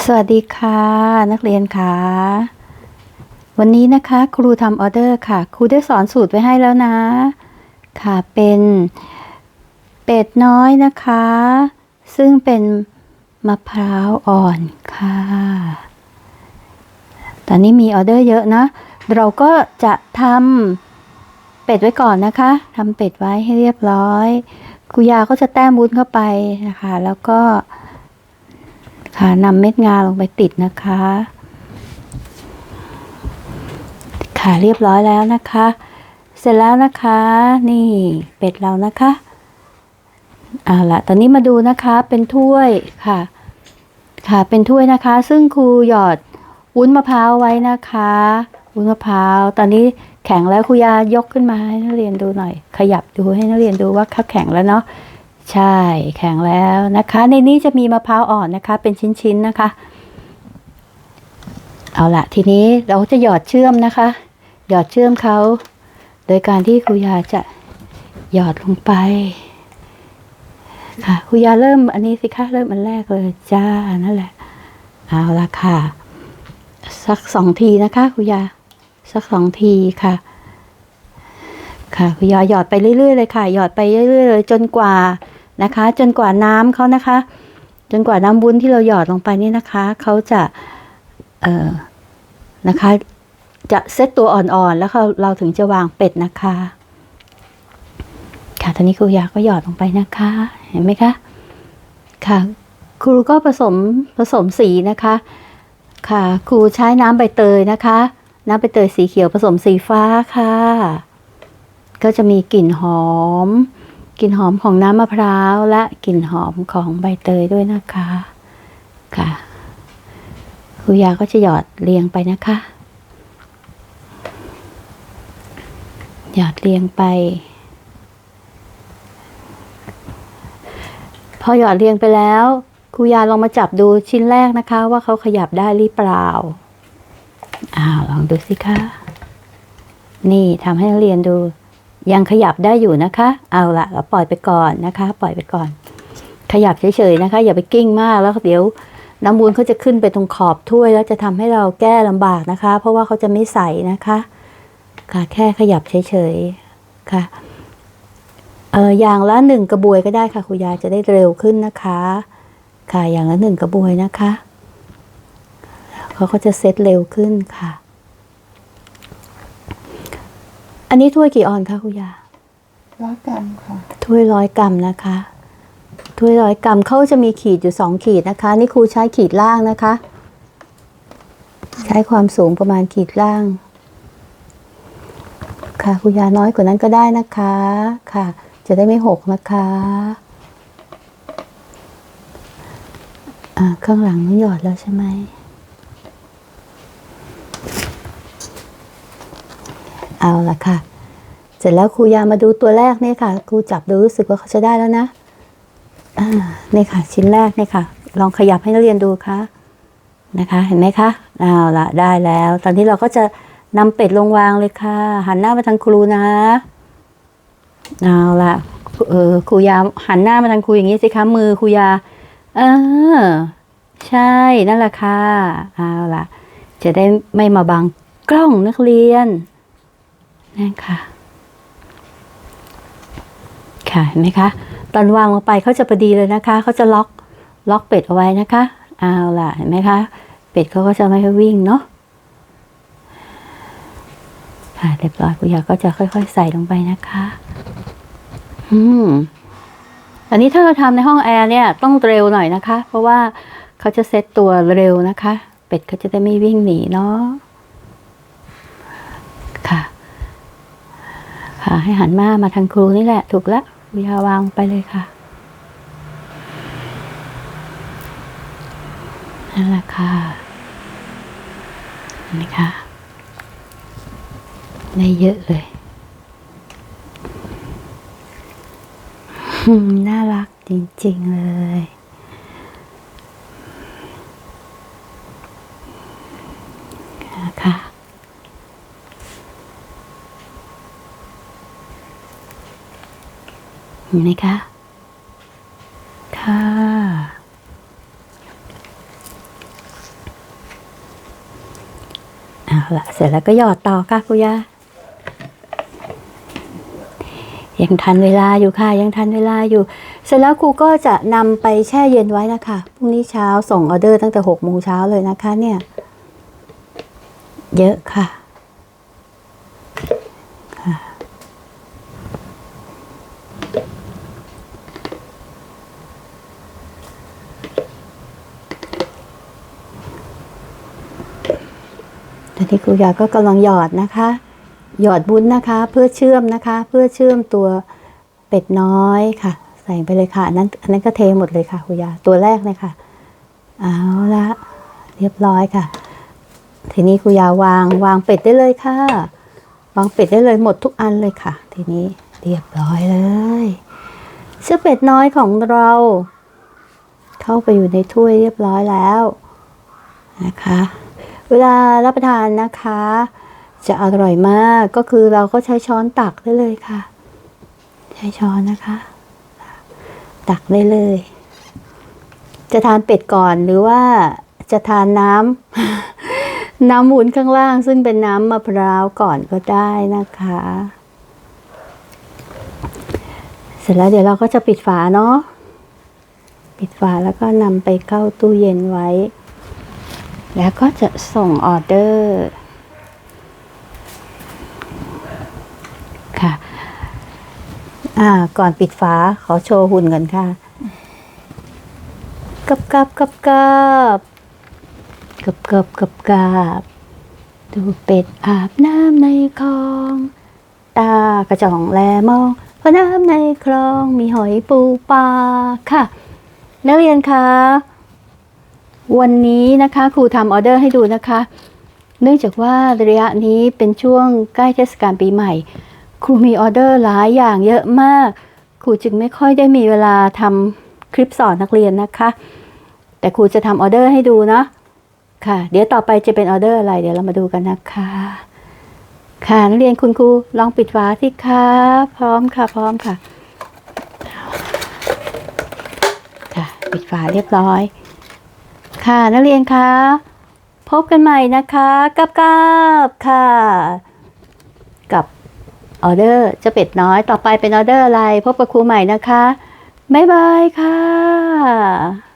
สวัสดีค่ะ นักเรียนค่ะ วันนี้นะคะครูทำออเดอร์ค่ะ ครูได้สอนสูตรไว้ให้แล้วนะ ค่ะเป็นเป็ดน้อยนะคะ ซึ่งเป็นมะพร้าวอ่อนค่ะ ตอนนี้มีออเดอร์เยอะนะ เราก็จะทำเป็ดไว้ก่อนนะคะทำเป็ดไว้ให้เรียบร้อยครูยาก็จะแต้มวุ้นเข้าไปนะคะ แล้วก็ ค่ะนำเม็ดงาลงไปติดนะคะ ค่ะเรียบร้อยแล้วนะคะ เสร็จแล้วนะคะ นี่เป็ดเรานะคะเอาละตอนนี้มาดูนะคะเป็นถ้วยค่ะ ค่ะเป็นถ้วยนะคะ ซึ่งครูหยอดวุ้นมะพร้าวไว้นะคะวุ้นมะพร้าวตอนนี้แข็งแล้วครูยายกขึ้นมาให้นักเรียนดูหน่อย ขยับดูให้นักเรียนดูว่าเขาแข็งแล้วเนาะ ใช่แข็งแล้วนะคะ ในนี้จะมีมะพร้าวอ่อนนะคะ เป็นชิ้นๆนะคะ เอาละทีนี้เราจะหยอดเชื่อมนะคะ หยอดเชื่อมเขา โดยการที่ครูยาจะหยอดลงไป ค่ะครูยาเริ่มอันนี้สิคะเริ่มอันแรกเลยจ้านั่นแหละ เอาละค่ะ สักสองทีนะคะครูยาสักสองทีค่ะค่ะคุณยาหยอดไปเรื่อยๆเลยค่ะ หยอดไปเรื่อยๆเลยจนกว่า นะคะ จนกว่าน้ำเขานะคะ จนกว่าน้ำบุ้นที่เราหยอดลงไปนี่นะคะเขาจะเอ่อนะคะ จะเซตตัวอ่อนๆ แล้วเราเราถึงจะวางเป็ดนะคะ ค่ะตอนนี้ครูยาก็หยอดลงไปนะคะ เห็นไหมคะค่ะครูก็ผสมผสมสีนะคะ ค่ะครูใช้น้ำใบเตยนะคะ น้ำใบเตยสีเขียวผสมสีฟ้าค่ะ ก็จะมีกลิ่นหอม กลิ่นหอมของน้ำมะพร้าวและกลิ่นหอมของใบเตยด้วยนะคะค่ะครูยาก็จะหยอดเรียงไปนะคะ หยอดเรียงไป พอหยอดเรียงไปแล้วครูยาลองมาจับดูชิ้นแรกนะคะ ว่าเขาขยับได้หรือเปล่าอ้าวลองดูสิคะนี่ทำให้นักเรียนดู ยังขยับได้อยู่นะคะ เอาละเราปล่อยไปก่อนนะคะ ปล่อยไปก่อน ขยับเฉยๆนะคะ อย่าไปกิ้งมากแล้วเดี๋ยวน้ำมูลเขาจะขึ้นไปตรงขอบถ้วย แล้วจะทำให้เราแก้ลำบากนะคะ เพราะว่าเขาจะไม่ใสนะคะ ค่ะแค่ขยับเฉยๆค่ะเอออย่างละหนึ่งกระบวยก็ได้ค่ะคุณยายจะได้เร็วขึ้นนะคะ ค่ะอย่างละหนึ่งกระบวยนะคะเขาก็จะเซตเร็วขึ้นค่ะ อันนี้ถ้วยกี่ออนคะคุณยาร้อยกรัมค่ะถ้วยร้อยกรัมนะคะถ้วยร้อยกรัมเขาจะมีขีดอยู่สองขีดนะคะ นี่ครูใช้ขีดล่างนะคะ ใช้ความสูงประมาณขีดล่าง ค่ะคุณยาน้อยกว่านั้นก็ได้นะคะค่ะ จะได้ไม่หกนะคะอ่าข้างหลังต้องหยอดแล้วใช่ไหม เอาละค่ะ เสร็จแล้วครูยามาดูตัวแรกเนี่ยค่ะครูจับดูรู้สึกว่าเขาจะได้แล้วนะนี่ค่ะ ชิ้นแรกเนี่ยค่ะ ลองขยับให้นักเรียนดูค่ะนะคะ เห็นไหมคะเอาละได้แล้ว ตอนนี้เราก็จะนำเป็ดลงวางเลยค่ะ หันหน้ามาทางครูนะเอาละเออครูยาหันหน้ามาทางครูอย่างนี้สิคะมือครูยา เออ ใช่นั่นแหละค่ะเอาละจะได้ไม่มาบังกล้องนักเรียน นั่นค่ะค่ะเห็นไหมคะ ตอนวางลงไปเขาจะพอดีเลยนะคะเขาจะล็อกล็อกเป็ดเอาไว้นะคะเอาล่ะเห็นไหมคะเป็ดเขาก็จะไม่วิ่งเนาะค่ะเรียบร้อยคุยาก็จะค่อย ๆ ใส่ลงไปนะคะอืมอันนี้ถ้าเราทำในห้องแอร์เนี่ยต้องเร็วหน่อยนะคะ เพราะว่าเขาจะเซตตัวเร็วนะคะ เป็ดเขาจะได้ไม่วิ่งหนีเนาะค่ะ ค่ะ ให้หันมามาทางครูนี่แหละ ถูกแล้วครูยาวางไปเลยค่ะนั่นแหละค่ะเห็นไหมคะได้เยอะเลย น่ารักจริง ๆ เลย อยู่ไหนคะค่ะ เอาละเสร็จแล้วก็หยอดต่อค่ะคุยายังทันเวลาอยู่ค่ะ ยังทันเวลาอยู่ เสร็จแล้วครูก็จะนำไปแช่เย็นไว้นะคะพรุ่งนี้เช้าส่งออเดอร์ตั้งแต่หกโมงเช้าเลยนะคะเนี่ย เยอะค่ะ ตอนนี้ครูยาก็กำลังหยอดนะคะ หยอดบุ้นนะคะ เพื่อเชื่อมนะคะ เพื่อเชื่อมตัวเป็ดน้อยค่ะ ใส่ไปเลยค่ะนนั้นอันนั้นก็เทหมดเลยค่ะครูยาตัวแรกเลยค่ะเอาละเรียบร้อยค่ะ ทีนี้ครูยาวางวางเป็ดได้เลยค่ะ วางเป็ดได้เลยหมดทุกอันเลยค่ะ ทีนี้เรียบร้อยเลยเสื้อเป็ดน้อยของเรา เข้าไปอยู่ในถ้วยเรียบร้อยแล้วนะคะ เวลารับประทานนะคะ จะอร่อยมากก็คือเราก็ใช้ช้อนตักได้เลยค่ะ ใช้ช้อนนะคะ ตักได้เลย จะทานเป็ดก่อนหรือว่าจะทานน้ำน้ำหมุนข้างล่าง ซึ่งเป็นน้ำมะพร้าวก่อนก็ได้นะคะ เสร็จแล้วเดี๋ยวเราก็จะปิดฝาเนาะปิดฝาแล้วก็นำไปเข้าตู้เย็นไว้ แล้วก็จะส่งออเดอร์ค่ะ อ่า ก่อนปิดฝาขอโชว์หุ่นกันค่ะกับกับกับกับกับกับกับกับดูเป็ดอาบน้ำในคลอง ตากระจ่องแลมองเพราะน้ำในคลองมีหอยปูปลาค่ะ นักเรียนคะ วันนี้นะคะครูทำออเดอร์ให้ดูนะคะ เนื่องจากว่าระยะนี้เป็นช่วงใกล้เทศกาลปีใหม่ ครูมีออเดอร์หลายอย่างเยอะมาก ครูจึงไม่ค่อยได้มีเวลาทำคลิปสอนนักเรียนนะคะ แต่ครูจะทำออเดอร์ให้ดูนะค่ะ เดี๋ยวต่อไปจะเป็นออเดอร์อะไร เดี๋ยวเรามาดูกันนะคะ ค่ะนักเรียนคุณครูลองปิดฝาสิคะพร้อมค่ะ พร้อมค่ะ ค่ะ ปิดฝาเรียบร้อย ค่ะนักเรียนคะพบกันใหม่นะคะกับกับค่ะ กับออเดอร์จะเป็ดน้อยต่อไปเป็นออเดอร์อะไร พบกับครูใหม่นะคะ บ๊ายบายค่ะ